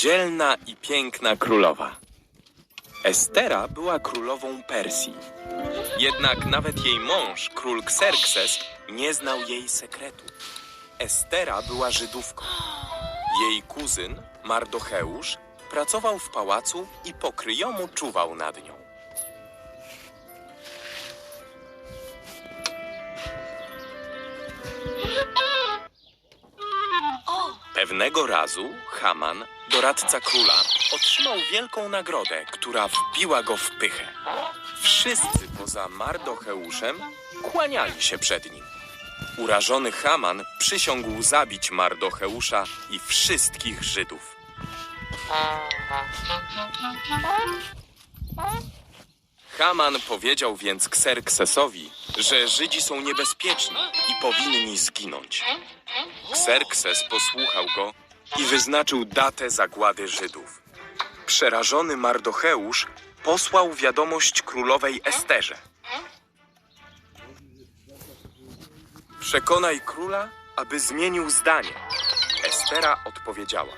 dzielna i piękna królowa. Estera była królową Persji. Jednak nawet jej mąż, król Xerxes, nie znał jej sekretu. Estera była Żydówką. Jej kuzyn, Mardocheusz, pracował w pałacu i pokryjomu czuwał nad nią. Pewnego razu Haman, doradca króla, otrzymał wielką nagrodę, która wbiła go w pychę. Wszyscy poza Mardocheuszem kłaniali się przed nim. Urażony Haman przysiągł zabić Mardocheusza i wszystkich Żydów. Haman powiedział więc Kserksesowi, że Żydzi są niebezpieczni i powinni zginąć. Kserkses posłuchał go i wyznaczył datę zagłady Żydów. Przerażony Mardocheusz posłał wiadomość królowej Esterze. Przekonaj króla, aby zmienił zdanie. Estera odpowiedziała: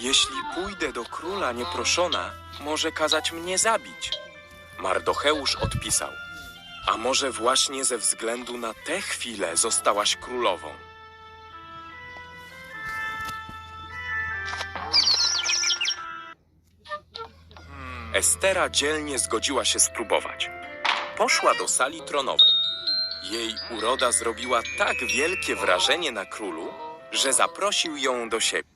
Jeśli pójdę do króla nieproszona, może kazać mnie zabić. Mardocheusz odpisał: A może właśnie ze względu na tę chwilę zostałaś królową? Estera dzielnie zgodziła się spróbować. Poszła do sali tronowej. Jej uroda zrobiła tak wielkie wrażenie na królu, że zaprosił ją do siebie.